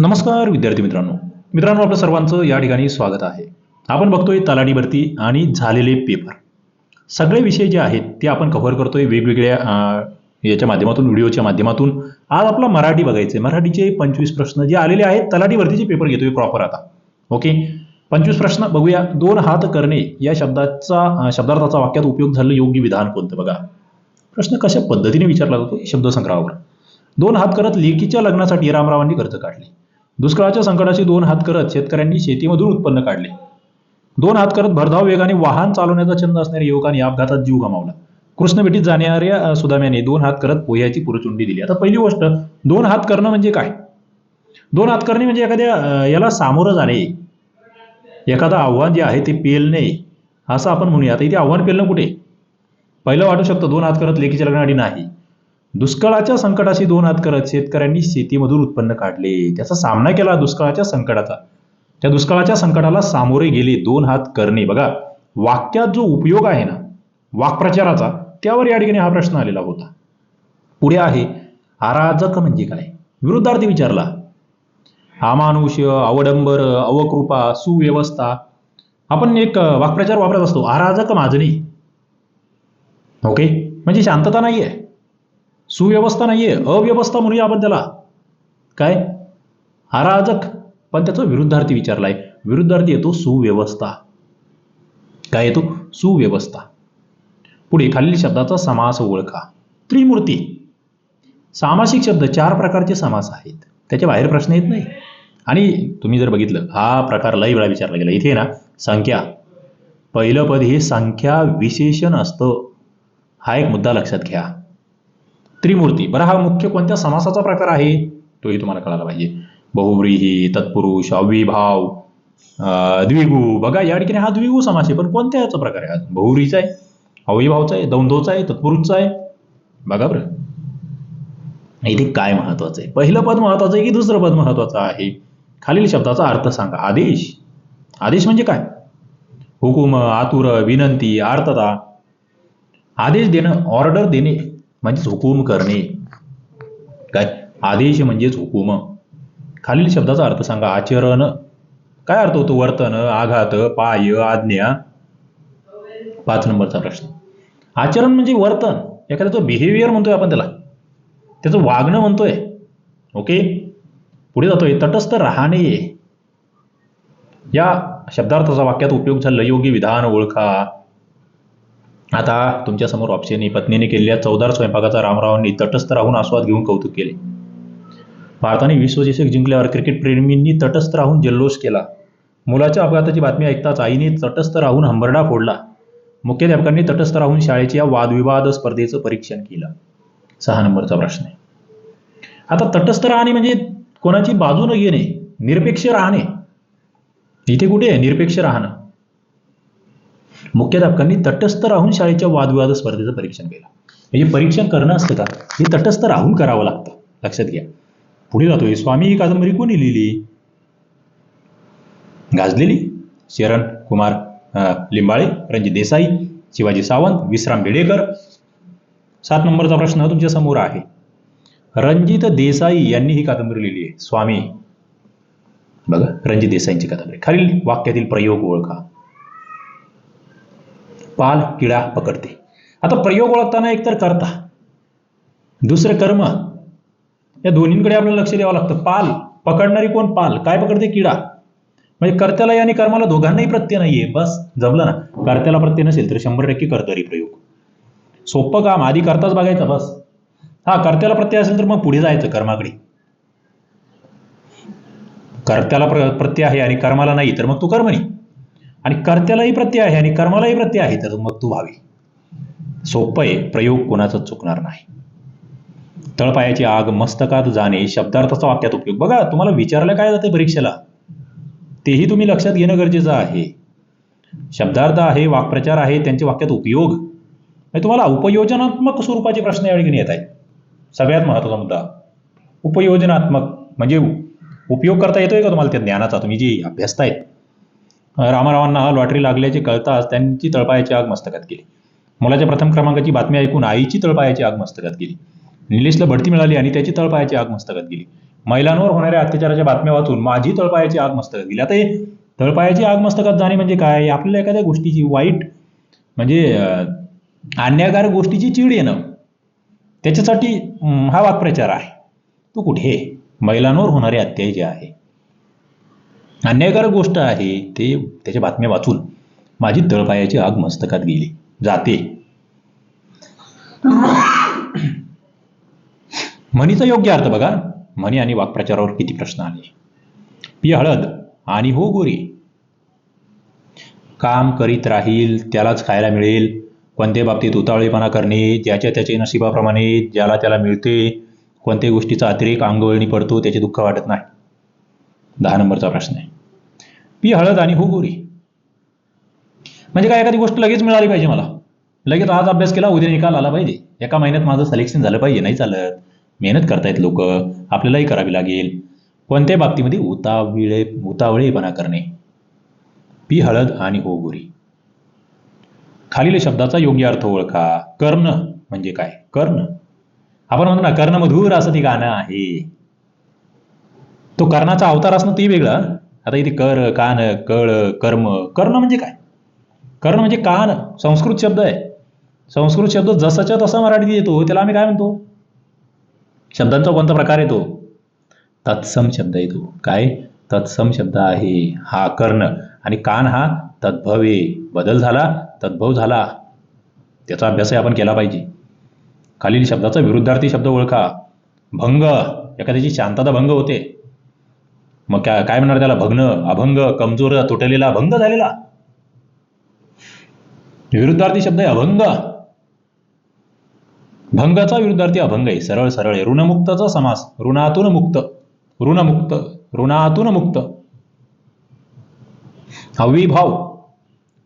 नमस्कार विद्यार्थी मित्रांनो. मित्रांनो आपलं सर्वांचं या ठिकाणी स्वागत आहे. आपण बघतोय तलाठी भरती आणि झालेले पेपर सगळे विषय जे आहेत ते आपण कव्हर करतोय वेगवेगळ्या याच्या माध्यमातून व्हिडिओच्या माध्यमातून. आज आपला मराठी बघायचे मराठीचे पंचवीस प्रश्न जे आलेले आहेत तलाठी भरतीचे पेपर घेतोय प्रॉपर आता. ओके पंचवीस प्रश्न बघूया. दोन हात करणे या शब्दाचा शब्दार्थाचा वाक्यात उपयोग झालेलं योग्य विधान कोणतं बघा. प्रश्न कशा पद्धतीने विचारला जातो? शब्दसंग्रहावर. दोन हात करत लेकीच्या लग्नासाठी रामरावांनी कर्ज काढले. दुष्काळाच्या संकटाशी दोन हात करत शेतकऱ्यांनी शेतीमधून उत्पन्न काढले. दोन हात करत भरधाव वेगाने वाहन चालवण्याचा छंद असणाऱ्या युवकाने अपघातात जीव गमावला. कृष्णभेटीत जाणाऱ्या सुदाम्याने दोन हात करत पोह्याची पुरचुंडी दिली. आता पहिली गोष्ट दोन हात करणं म्हणजे काय? दोन हात करणे म्हणजे एखाद्या याला सामोरं जाणे. एखादं आव्हान जे आहे ते पेलणे. असं आपण म्हणूया. आता इथे आव्हान पेलणं कुठे? पहिलं वाटू शकतं दोन हात करत लेखीच्या लग्नासाठी नाही. दुष्काळाच्या संकटाशी दोन हात करत शेतकऱ्यांनी शेतीमधून उत्पन्न काढले. त्याचा सामना केला दुष्काळाच्या संकटाचा. त्या दुष्काळाच्या संकटाला सामोरे गेले दोन हात करणे. बघा वाक्यात जो उपयोग आहे ना वाक्प्रचाराचा त्यावर या ठिकाणी हा प्रश्न आलेला होता. पुढे आहे अराजक म्हणजे काय? विरुद्धार्थी विचारला. अमानुष अवडंबर अवकृपा सुव्यवस्था. आपण एक वाक्प्रचार वापरत असतो अराजक माजणी ओके? म्हणजे शांतता नाही आहे सुव्यवस्था नाहीये अव्यवस्था म्हणूया आपण त्याला. काय? अराजक. पण त्याचा विरुद्धार्थी विचारलाय. विरुद्धार्थी येतो सुव्यवस्था. काय येतो? सुव्यवस्था. पुढे खालील शब्दाचा समास ओळखा. त्रिमूर्ती. सामासिक शब्द चार प्रकारचे समास आहेत. त्याच्या बाहेर प्रश्न येत नाही. आणि तुम्ही जर बघितलं हा प्रकार लय वेळा विचारला गेला. इथे ना संख्या. पहिलं पद हे संख्या विशेषण असतं. हा एक मुद्दा लक्षात घ्या. त्रिमूर्ती. बरं हा मुख्य कोणत्या समासाचा प्रकार आहे? तोही तुम्हाला कळायला पाहिजे. बहुव्रीही तत्पुरुष अविभाव द्विगु. बघा या ठिकाणी हा द्विगु समास आहे. पण कोणत्या याचा प्रकार आहे? बहुव्रीचा आहे अविभावचा आहे दौंदोचा आहे तत्पुरुषचा आहे? बघा बरं. इथे काय महत्वाचं आहे? पहिलं पद महत्वाचं आहे की दुसरं पद महत्वाचं आहे? खालील शब्दाचा अर्थ सांगा. आदेश. आदेश म्हणजे काय? हुकुम आतुर विनंती आर्तता. आदेश देणं ऑर्डर देणे. म्हणजेच हुकूम करणे. काय? आदेश म्हणजेच हुकूम. खालील शब्दाचा अर्थ सांगा आचरण. काय अर्थ होतो? वर्तन आघात पाय आज्ञा? पाच नंबरचा प्रश्न. आचरण म्हणजे वर्तन. एखाद्याचं बिहेवियर म्हणतोय आपण त्याला त्याचं वागणं म्हणतोय. ओके? पुढे जातोय तटस्थ राहणे. या शब्दार्थाचा वाक्यात उपयोग झाला योग्य विधान ओळखा. आता तुमच्यासमोर ऑप्शन आहे पत्नीने केलेल्या चौदार स्वयंपाकाचा रामरावांनी तटस्थ राहून आस्वाद घेऊन कौतुक केले. भारताने विश्वचषक जिंकल्यावर क्रिकेट प्रेमींनी तटस्थ राहून जल्लोष केला. मुलाच्या अपघाताची बातमी ऐकताच आईने तटस्थ राहून हंबरडा फोडला. मुख्याध्यापकांनी तटस्थ राहून शाळेच्या वादविवाद स्पर्धेचं परीक्षण केलं. सहा नंबरचा प्रश्न आहे. आता तटस्थ राहणे म्हणजे कोणाची बाजू न घेणे निरपेक्ष राहणे. इथे कुठे आहे? निरपेक्ष राहणं. मुख्याध्यापकांनी तटस्थ राहून शाळेच्या वादविवाद स्पर्धेचं परीक्षण केलं. म्हणजे परीक्षण करणं असतं का? हे तटस्थ राहून करावं लागतं. लक्षात घ्या. पुढे जातोय स्वामी ही कादंबरी कोणी लिहिली? गाजलेली? शरण कुमार लिंबाळे रणजित देसाई शिवाजी सावंत विश्राम बेडेकर. सात नंबरचा प्रश्न तुमच्यासमोर आहे. रणजित देसाई यांनी ही कादंबरी लिहिली आहे. स्वामी. बघा रणजित देसाईंची कादंबरी. खालील वाक्यातील प्रयोग ओळखा. पाल किडा पकडते. आता प्रयोग ओळखताना एकतर करता दुसरं कर्म या दोन्हींकडे आपल्याला लक्ष द्यावं लागतं. पाल पकडणारी कोण? पाल. काय पकडते? किडा. म्हणजे कर्त्याला आणि कर्माला दोघांनाही प्रत्यय नाहीये. बस जमलं ना. कर्त्याला प्रत्यय नसेल तर शंभर टक्के कर्तरी प्रयोग. सोपं काम. आधी करताच बघायचं बस. हा कर्त्याला प्रत्यय असेल तर मग पुढे जायचं कर्माकडे. कर्त्याला प्र प्रत्यय आहे आणि कर्माला नाही तर मग तू कर्मणी. आणि कर्त्यालाही प्रत्यय आहे आणि कर्मालाही प्रत्यय आहे तर मग तू व्हावी. सोपं आहे प्रयोग कोणाचा चुकणार नाही. तळपायाची आग मस्तकात जाणे शब्दार्थाचा वाक्यात उपयोग. बघा तुम्हाला विचारलं काय जाते परीक्षेला? तेही तुम्ही लक्षात घेणं गरजेचं आहे. शब्दार्थ आहे वाक्प्रचार आहे त्यांचे वाक्यात उपयोग. म्हणजे तुम्हाला उपयोजनात्मक स्वरूपाचे प्रश्न यावेळी ठिकाणी येत आहेत. सगळ्यात महत्त्वाचा मुद्दा. उपयोजनात्मक म्हणजे उपयोग करता येतोय का तुम्हाला त्या ज्ञानाचा? तुम्ही जी अभ्यासतायत रामारावांना लॉटरी लागल्याचे कळताच त्यांची तळपायाची आग मस्तकात केली मुलाच्या प्रथम क्रमांकाची बातमी ऐकून आईची तळपायाची आग मस्तकात गेली. निलेशला बढती मिळाली आणि त्याची तळपायाची आग मस्तकात गेली. महिलांवर होणाऱ्या अत्याचाराच्या बातम्या वाचून माझी तळपायाची आग मस्तकात गेली. आता हे तळपायाची आग मस्तकात जाणे म्हणजे काय? आपल्याला एखाद्या गोष्टीची वाईट म्हणजे अन्यायकारक गोष्टीची चीड येणं. त्याच्यासाठी हा वाक्प्रचार आहे. तू कुठे? महिलांवर होणारे अत्याय जे आहे. अन्यायकारक गोष्ट आहे ते त्याच्या बातम्या वाचून माझी तळपायाची आग मस्तकात गेली. जाते. म्हणीचा योग्य अर्थ बघा. म्हणी आणि वाक्प्रचारावर किती प्रश्न आले. पी हळद आणि हो गोरी. काम करीत राहील त्यालाच खायला मिळेल. कोणत्या बाबतीत उतावळीपणा करणे ज्याच्या त्याच्या नशिबाप्रमाणे ज्याला त्याला मिळते कोणत्याही गोष्टीचा अतिरेक अंगवळणी पडतो त्याचे दुःख वाटत नाही. दहा नंबरचा प्रश्न आहे. पी हळद आणि हु गोरी म्हणजे काय एखादी गोष्ट लगेच मिळाली पाहिजे मला. लगेच आज अभ्यास केला उद्या निकाल आला पाहिजे. एका महिन्यात माझं सिलेक्शन झालं पाहिजे नाही चालत. मेहनत करतायत लोक आपल्यालाही करावी लागेल. कोणत्या बाबतीमध्ये उताविळे उतावळेपणा करणे? पी हळद आणि हो गोरी खालील शब्दाचा योग्य अर्थ ओळखा. कर्ण म्हणजे काय? कर्ण. आपण म्हणतो ना कर्णमधूर असं ते गाणं आहे. तो कर्णाचा अवतार असणं ते वेगळं. आता इथे कर कान कळ कर्म कर्ण म्हणजे काय? कर्ण म्हणजे कान संस्कृत शब्द आहे. संस्कृत शब्द जसाच्या तसा मराठीत येतो त्याला आम्ही काय म्हणतो? शब्दांचा कोणता प्रकार येतो? तत्सम शब्द येतो. काय? तत्सम शब्द आहे. हा कर्ण. आणि कान हा तद्भवे. बदल झाला तद्भव झाला. त्याचा अभ्यासही आपण केला पाहिजे. खालील शब्दाचा विरुद्धार्थी शब्द ओळखा. भंग. एखाद्याची शांतता भंग होते. मग काय काय म्हणणार त्याला? भग्न अभंग कमजोर तुटलेला अभंग झालेला. विरुद्धार्थी शब्द आहे अभंग. भंगाचा विरुद्धार्थी अभंग आहे. सरळ सरळ आहे. ऋणमुक्तचा समास. ऋणातून मुक्त. ऋणमुक्त. ऋणातून मुक्त. अविभाव.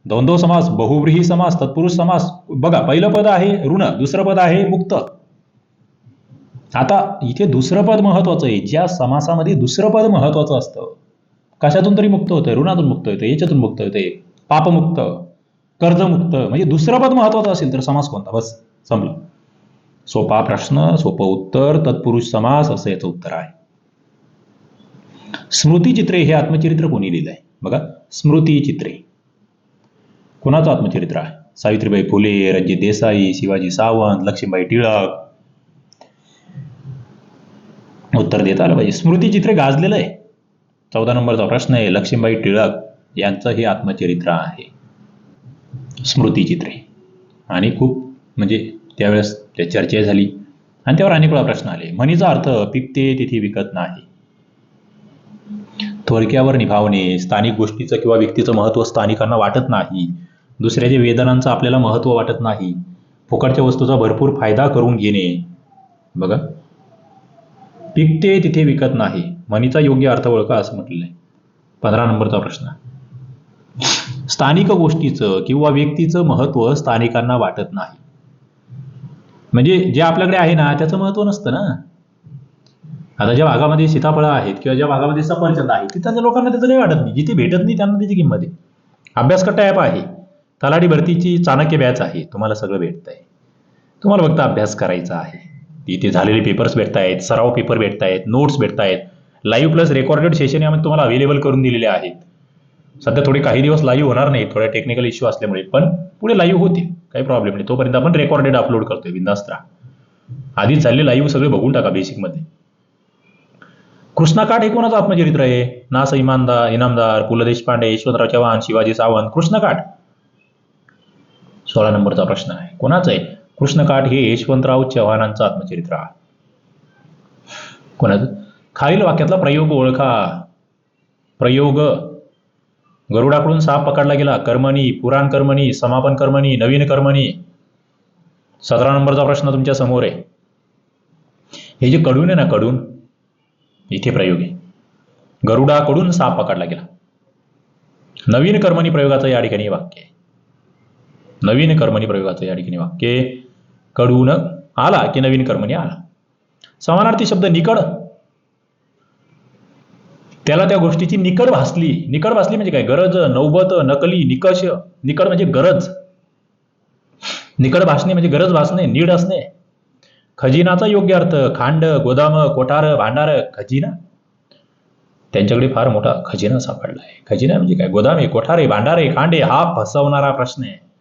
द्वंद्व समास बहुव्रीही समास तत्पुरुष समास. बघा पहिलं पद आहे ऋण दुसरं पद आहे मुक्त. आता इथे दुसरं पद महत्वाचं आहे. ज्या समासामध्ये दुसरं पद महत्वाचं असतं कशातून तरी मुक्त होतं? ऋणातून मुक्त होतं याच्यातून मुक्त होते. पापमुक्त कर्जमुक्त म्हणजे दुसरं पद महत्वाचं असेल तर समास कोणता? बस समजा सोपा प्रश्न सोपं उत्तर तत्पुरुष समास असं याचं उत्तर आहे. स्मृतिचित्रे हे आत्मचरित्र कोणी लिहिलं आहे बघा स्मृतिचित्रे. कोणाचं आत्मचरित्र आहे? सावित्रीबाई फुले रणजित देसाई शिवाजी सावंत लक्ष्मीबाई टिळक उत्तर देता आलं पाहिजे. स्मृतिचित्र गाजलेलं आहे. चौदा नंबरचा प्रश्न आहे लक्ष्मीबाई टिळक यांचं हे आत्मचरित्र आहे. स्मृतिचित्रे आणि खूप म्हणजे त्यावेळेस त्या चर्चा झाली. आणि त्यावर अनेक वेळा प्रश्न आले. म्हणीचा अर्थ पिकते तिथे विकत नाही. थोडक्यावर निभावणे स्थानिक गोष्टीचं किंवा व्यक्तीचं महत्त्व स्थानिकांना वाटत नाही. दुसऱ्याच्या वेदनांचं आपल्याला महत्त्व वाटत नाही. फुकटच्या वस्तूचा भरपूर फायदा करून घेणे. बघा. पिकते तिथे विकत नाही. म्हणीचा योग्य अर्थ ओळखा असं म्हटलेलं आहे पंधरा नंबरचा प्रश्न. स्थानिक गोष्टीचं किंवा व्यक्तीचं महत्त्व स्थानिकांना वाटत नाही. म्हणजे जे आपल्याकडे आहे ना त्याचं महत्त्व नसतं ना. आता ज्या भागामध्ये सीताफळं आहेत किंवा ज्या भागामध्ये सफरचंद आहे तिथल्या लोकांना त्याचं काही वाटत नाही. जिथे भेटत नाही त्यांना त्याची किंमत आहे. अभ्यासकट्टा ॲप आहे. तलाठी भरतीची चाणक्य बॅच आहे. तुम्हाला सगळं भेटतंय. तुम्हाला फक्त अभ्यास करायचा आहे. इथे झालेले पेपर्स भेटतायत सराव पेपर भेटतायत नोट्स भेटतायत. लाईव्ह प्लस रेकॉर्डेड सेशन यामध्ये तुम्हाला अवेलेबल करून दिलेले आहेत. सध्या थोडे काही दिवस लाईव्ह होणार नाही थोड्या टेक्निकल इश्यू असल्यामुळे पण पुढे लाईव्ह होतील काही प्रॉब्लेम नाही. तोपर्यंत आपण रेकॉर्डेड अपलोड करतोय बिंदास्त आधीच झाले लाईव्ह सगळे बघून टाका बेसिकमध्ये कृष्णकाठ हे कोणाचं आत्मचरित्र आहे? नास इमानदार इनामदार पु ल देशपांडे यशवंतराव चव्हाण शिवाजी सावंत कृष्णकाठ? सोळा नंबरचा प्रश्न आहे. कोणाचा आहे? कृष्णकाठ हे यशवंतराव चव्हाणांचं आत्मचरित्र आहे. कोणाचं? खालील वाक्यातला प्रयोग ओळखा. प्रयोग. गरुडाकडून साप पकडला गेला. कर्मणी पुराण कर्मणी समापन कर्मणी नवीन कर्मणी. सतरा नंबरचा प्रश्न तुमच्यासमोर आहे. हे जे कडून आहे ना कडून इथे प्रयोग आहे. गरुडाकडून साप पकडला गेला. नवीन कर्मणी प्रयोगाचं या ठिकाणी वाक्य आहे. नवीन कर्मणी प्रयोगाचं या ठिकाणी वाक्यकडून आला की नवीन कर्मणी आला. समानार्थी शब्द निकड. त्याला त्या गोष्टीची निकड भासली. निकड भासली म्हणजे काय? गरज नौबत नकली निकष. निकड म्हणजे गरज. निकड भासणे म्हणजे गरज भासणे नीड असणे. खजिनाचा योग्य अर्थ खांड गोदाम कोठार भांडार खजिना. त्यांच्याकडे फार मोठा खजिना सापडला आहे. खजिना म्हणजे काय? गोदाम आहे कोठार आहे भांडार आहे खांड आहे हा फसवणारा प्रश्न आहे.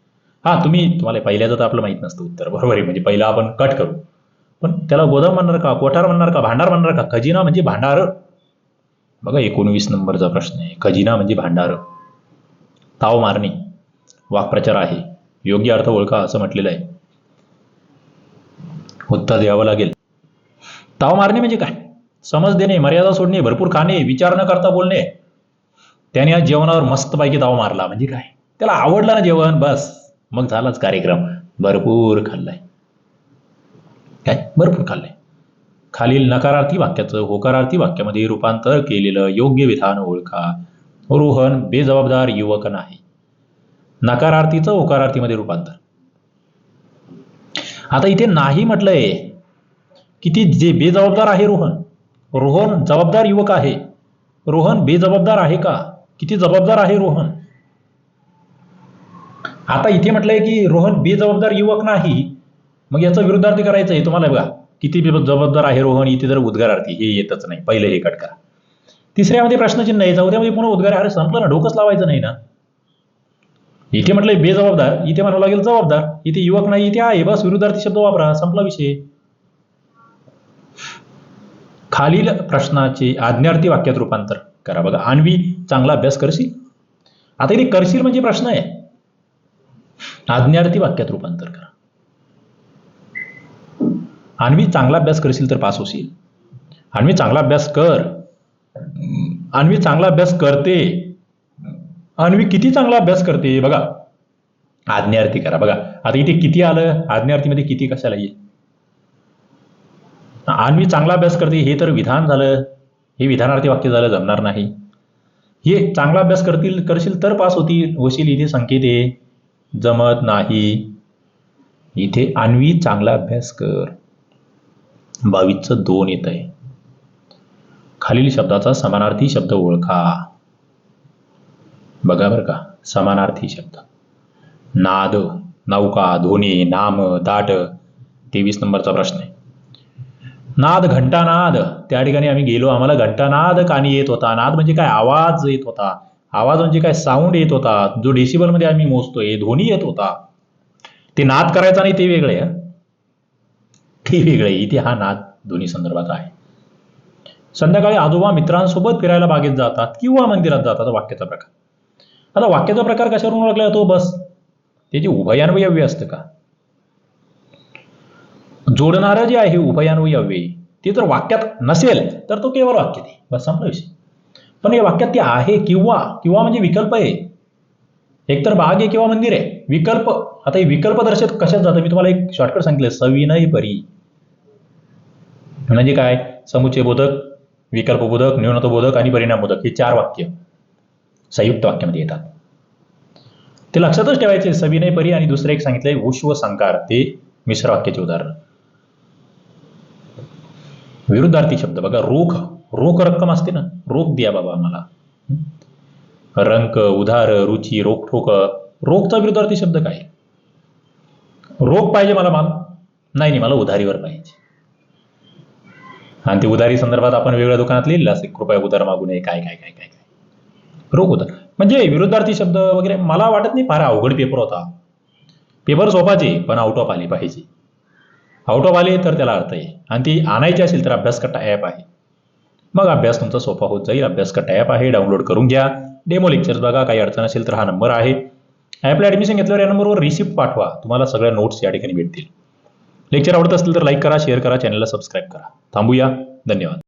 हा तुम्ही तुम्हाला पहिल्याचं तर आपलं माहीत नसतं उत्तर बरोबर आहे. म्हणजे पहिला आपण कट करू. पण त्याला गोदाम म्हणणार का कोठार म्हणणार का भांडार म्हणणार का? खजिना म्हणजे भांडार. बघा एकोणवीस नंबरचा प्रश्न आहे. खजिना म्हणजे भांडार. ताव मारणे. वाक्प्रचार आहे. योग्य अर्थ ओळखा असं म्हटलेलं आहे. उत्तर द्यावं लागेल. ताव मारणे म्हणजे काय? समज देणे मर्यादा सोडणे भरपूर खाणे विचार न करता बोलणे. त्याने आज जेवणावर मस्तपैकी ताव मारला. म्हणजे काय? त्याला आवडला ना जेवण? बस. मग झालाच कार्यक्रम. भरपूर खाल्लाय. काय? भरपूर खाल्लंय. खालील नकारार्थी वाक्याचं होकारार्थी वाक्यामध्ये रूपांतर केलेलं योग्य विधान ओळखा. रोहन बेजबाबदार युवक नाही. नकारार्थीचं होकारार्थीमध्ये रूपांतर. आता इथे नाही म्हटलंय किती जे बेजबाबदार आहे रोहन रोहन जबाबदार युवक आहे. रोहन बेजबाबदार आहे का? किती जबाबदार आहे रोहन? आता इथे म्हटलंय की रोहन बेजबाबदार युवक नाही. मग याचा विरुद्धार्थी करायचं आहे तुम्हाला बघा. किती जबाबदार आहे रोहन इथे जर उद्गारार्थी हे येतच नाही. पहिले हे कट करा. तिसऱ्यामध्ये प्रश्नचिन्ह आहे. चौथ्यामध्ये पुन्हा उद्गार अरे संपलं ना डोकंच लावायचं नाही ना. इथे म्हटलंय बेजबाबदार इथे म्हणावं लागेल जबाबदार. इथे युवक नाही इथे आहे. बस विरुद्धार्थी शब्द वापरा. संपला विषय. खालील प्रश्नाचे आज्ञार्थी वाक्यात रूपांतर करा. बघा आणवी चांगला अभ्यास करशील? आता इथे करशील म्हणजे प्रश्न आहे. आज्ञार्थी वाक्यात रूपांतर करा. आणवी चांगला अभ्यास करशील तर पास होशील. आणवी चांगला अभ्यास कर. आणवी चांगला अभ्यास करते. अन्वी किती चांगला अभ्यास करते बघा. आज्ञार्थी करा बघा. आता इथे किती आलं? आज्ञार्थीमध्ये किती कशाला येईल? अन्वी चांगला अभ्यास करते हे तर विधान झालं. हे विधानार्थी वाक्य झालं जमणार नाही. हे चांगला अभ्यास करतील करशील तर पास होतील होशील इथे संकेत आहे. जमत नाही. इथे अन्वी चांगला अभ्यास कर. बावीसचं दोन येत आहे खालील शब्दाचा समानार्थी शब्द ओळखा. बघा बरं का समानार्थी शब्द. नाद नौका धोनी नाम दाट तेवीस नंबरचा प्रश्न आहे. नाद घंटानाद. त्या ठिकाणी आम्ही गेलो आम्हाला घंटानाद कानी येत होता. नाद म्हणजे काय? आवाज येत होता. आवाज म्हणजे काय साऊंड येत होता जो डेसिबलमध्ये आम्ही मोजतोय ध्वनी येत होता. ते नाद करायचा नाही ते वेगळे ते वेगळे. इथे हा नाद ध्वनी संदर्भात आहे. संध्याकाळी आजोबा मित्रांसोबत फिरायला बागेत जातात किंवा मंदिरात जातात वाक्याचा प्रकार. आता वाक्याचा प्रकार कशावरून ओळखला जातो? बस. त्याचे उभयान्वयव्य असतं का? जोडणारं जे आहे उभयान्वयव्य ते जर वाक्यात नसेल तर तो केवळ वाक्य ते बस संपला विषय. पण या वाक्यात ते आहे किंवा किंवा म्हणजे विकल्प आहे. एकतर भाग आहे किंवा मंदिर आहे. विकल्प आता हे विकल्प दर्शक कशात जातं मी तुम्हाला एक शॉर्टकट सांगितलं सविनय परी. म्हणजे काय? समुच्चय बोधक विकल्पबोधक न्यूनतबोधक आणि परिणामबोधक हे चार वाक्य संयुक्त वाक्यामध्ये येतात. ते लक्षातच ठेवायचे सविनय परी आणि दुसरं एक सांगितलंय उश्व संकार ते मिश्र वाक्याचे उदाहरण. विरुद्धार्थी शब्द बघा रोख. रोख रक्कम असते ना रोख द्या बाबा आम्हाला. रंक उधार रुची रोखठोक रोखचा विरुद्धार्थी शब्द काय? रोख पाहिजे मला माल नाही नाही मला उधारीवर पाहिजे. आणि ते उधारी संदर्भात आपण वेगळ्या दुकानात लिहिलं असेल कृपया उधार मागू नये काय काय काय काय काय. रोख उधार. म्हणजे विरुद्धार्थी शब्द वगैरे मला वाटत नाही फार अवघड पेपर होता. पेपर सोपाचे पण आउट ऑफ आले पाहिजे. आउट ऑफ आले तर त्याला अर्थ आहे. आणि ती आणायची असेल तर अभ्यास करता ॲप आहे. मग अभ्यास तुमचा सोपा होत जाईल. अभ्यास कट्टा ॲप आहे. डाउनलोड करून घ्या. डेमो लेक्चर्स बघा. काही अडचण असेल तर हा नंबर आहे. ॲपला ॲडमिशन घेतल्यावर या नंबरवर रिसिप्ट पाठवा. तुम्हाला सगळ्या नोट्स या ठिकाणी भेटतील. लेक्चर आवडत असतील तर लाईक करा शेअर करा चॅनलला सबस्क्राईब करा. थांबूया. धन्यवाद.